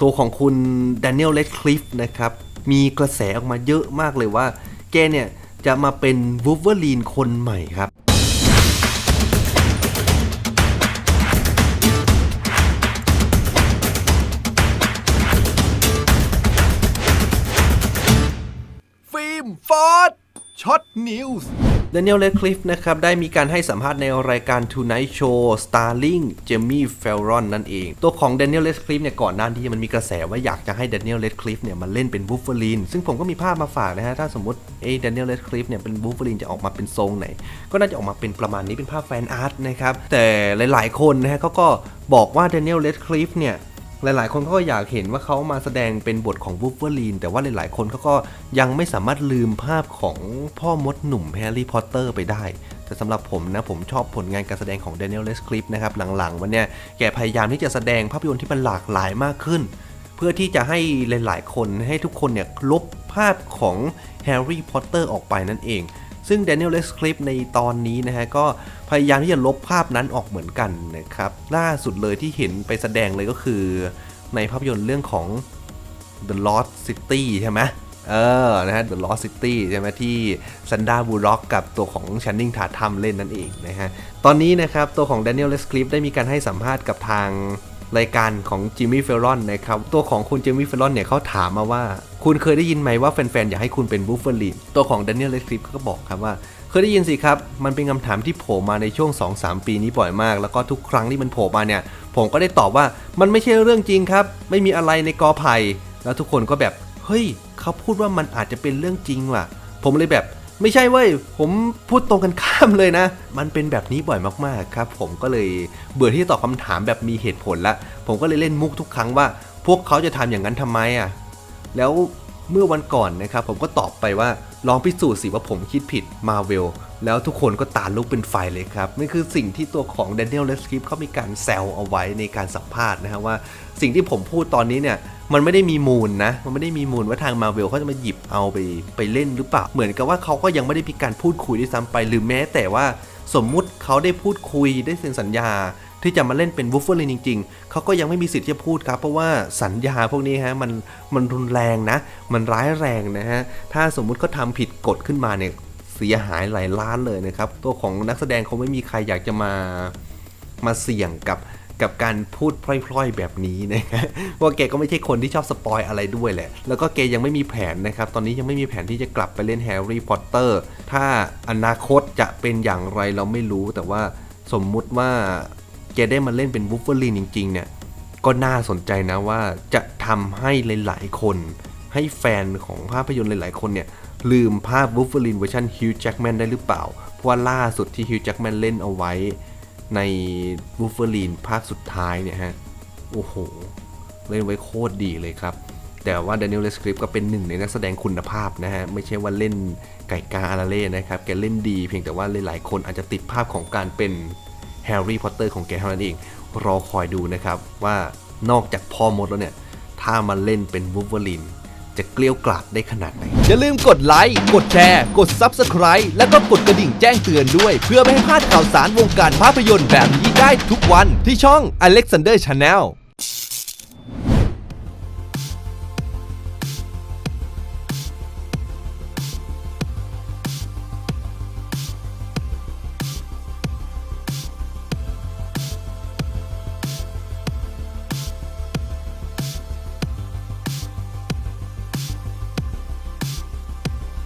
ตัวของคุณแดเนียลเลดคลิฟนะครับ มีกระแสออกมาเยอะมากเลยว่า แกเนี่ยจะมาเป็นวูฟเวอร์ลีนคนใหม่ครับฟิล์มฟอร์ดช็อตนิวส์ d a n i e l Radcliffe นะครับ ได้มีการให้สัมภาษณ์ในรายการ Tonight Show Starring Jamie Fallon นั่นเอง ตัวของ Daniel Radcliffe เนี่ยก่อนหน้าที่มันมีกระแสว่าอยากจะให้ Daniel Radcliffe เนี่ยมาเล่นเป็น Wolverine ซึ่งผมก็มีภาพมาฝากนะฮะ ถ้าสมมติเอ้ Daniel Radcliffe เนี่ยเป็น Wolverine จะออกมาเป็นทรงไหน ก็น่าจะออกมาเป็นประมาณนี้เป็นภาพแฟนอาร์ตนะครับ แต่หลาย ๆ คนนะฮะเขาก็บอกว่า Daniel Radcliffe เนี่ย หลาย ๆ คนเขาก็อยากเห็นว่าเขามาแสดงเป็นบทของวูฟเวอร์ลีนแต่ว่าหลาย ๆ คนเขาก็ยังไม่สามารถลืมภาพของพ่อมดหนุ่มแฮร์รี่พอตเตอร์ไปได้ แต่สำหรับผมนะ ผมชอบผลงานการแสดงของ Daniel Radcliffe นะครับ หลัง ๆ วันเนี้ยแกพยายามที่จะแสดงภาพยนตร์ที่มันหลากหลายมากขึ้น เพื่อที่จะให้หลาย ๆ คนให้ทุกคนเนี่ยลบภาพของแฮร์รี่พอตเตอร์ออกไปนั่นเอง ซึ่ง Daniel Radcliffe ในตอนนี้นะฮะก็พยายามที่จะลบภาพนั้นออกเหมือนกันนะครับ ล่าสุดเลยที่เห็นไปแสดงเลยก็คือ ในภาพยนตร์เรื่องของ The Lost City ใช่ไหมเออ นะฮะ The Lost City ใช่ไหมที่ซันดาบูร็อกกับตัวของชันนิงทาทัมเล่นนั่นเองนะฮะ ตอนนี้นะครับ ตัวของ Daniel Radcliffe ได้มีการให้สัมภาษณ์กับทางรายการของจิมมี่เฟลลอนนะครับ ตัวของคุณจิมมี่เฟลลอนเนี่ยเขาถามมาว่า คุณเคยได้ยินไหมว่าแฟนๆ อยากให้คุณเป็นบูฟเฟอรีนตัวของ Daniel Radcliffe ก็บอกครับว่า เคยได้ยินสิครับ มันเป็นคำถามที่โผล่มาในช่วง 2-3 ปีนี้บ่อยมาก แล้วก็ทุกครั้งที่มันโผล่มาเนี่ย ผมก็ได้ตอบว่ามันไม่ใช่เรื่องจริงครับ ไม่มีอะไรในกอไผ่แล้วทุกคนก็แบบ เฮ้ย เขาพูดว่ามันอาจจะเป็นเรื่องจริงว่ะ ผมเลยแบบไม่ใช่เว้ย ผมพูดตรงกันข้ามเลยนะ มันเป็นแบบนี้บ่อยมากๆครับ ผมก็เลยเบื่อที่จะตอบคำถามแบบมีเหตุผลละ ผมก็เลยเล่นมุกทุกครั้งว่า พวกเขาจะทำอย่างนั้นทำไมอะ แล้วเมื่อวันก่อนนะครับผมก็ตอบไปว่าลองพิสูจน์สิว่าผมคิดผิดมาเวลแล้วทุกคนก็ตาลุกเป็นไฟเลยครับนี่คือสิ่งที่ตัวของ Daniel Radcliffe เขามีการแซวเอาไว้ในการสัมภาษณ์นะครับว่า สิ่งที่ผมพูดตอนนี้เนี่ยมันไม่ได้มีมูลนะ มันไม่ได้มีมูลว่าทางมาเวลเขาจะมาหยิบเอาไปไปเล่นหรือเปล่า เหมือนกับว่าเขาก็ยังไม่ได้มีการพูดคุยด้วยซ้ำไป หรือแม้แต่ว่าสมมุติเขาได้พูดคุยได้เซ็นสัญญา ที่จะมาเล่นเป็นวูฟเฟอร์ลินจริง ๆ เขาก็ยังไม่มีสิทธิ์จะพูดครับ เพราะว่าสัญญาพวกนี้ฮะมันมันรุนแรงนะ มันร้ายแรงนะฮะ ถ้าสมมุติเขาทำผิดกฎขึ้นมาเนี่ยเสียหายหลายล้านเลยนะครับ ตัวของนักแสดงคงไม่มีใครอยากจะมามาเสี่ยงกับกับการพูดพล่อยๆแบบนี้นะครับว่าแกก็ไม่ใช่คนที่ชอบสปอยอะไรด้วยแหละ แล้วก็แกยังไม่มีแผนนะครับ ตอนนี้ยังไม่มีแผนที่จะกลับไปเล่นแฮร์รี่พอตเตอร์ ถ้าอนาคตจะเป็นอย่างไรเราไม่รู้ แต่ว่าสมมุติว่า แกได้มาเล่นเป็นวูฟเฟอรีนจริง ๆ เนี่ย ก็น่าสนใจนะว่าจะทำให้หลาย ๆ คน ให้แฟนของภาพยนตร์หลาย ๆ คนเนี่ย ลืมภาพวูฟเฟอรีนเวอร์ชันฮิวจ์แจ็กแมนได้หรือเปล่า เพราะว่าล่าสุดที่ฮิวจ์แจ็กแมนเล่นเอาไว้ในวูฟเฟอรีนภาคสุดท้ายเนี่ยฮะ โอ้โห เล่นไว้โคตรดีเลยครับ แต่ว่า Daniel Radcliffe ก็เป็นหนึ่งในนักแสดงคุณภาพนะฮะ ไม่ใช่ว่าเล่นไก่กาอาราเล่นะครับ แกเล่นดีเพียงแต่ว่าหลายๆคนอาจจะติดภาพของการเป็น แฮร์รี่พอตเตอร์ของแกเท่านั้นเองรอคอยดูนะครับว่านอกจากพ่อมดแล้วเนี่ย ถ้ามาเล่นเป็นวูฟเวอรินจะเกลี้ยวกล่อมได้ขนาดไหน อย่าลืมกดไลค์ กดแชร์ กด Subscribe และก็กดกระดิ่งแจ้งเตือนด้วย เพื่อไม่ให้พลาดข่าวสารวงการภาพยนตร์แบบนี้ได้ทุกวันที่ช่อง Alexander Channel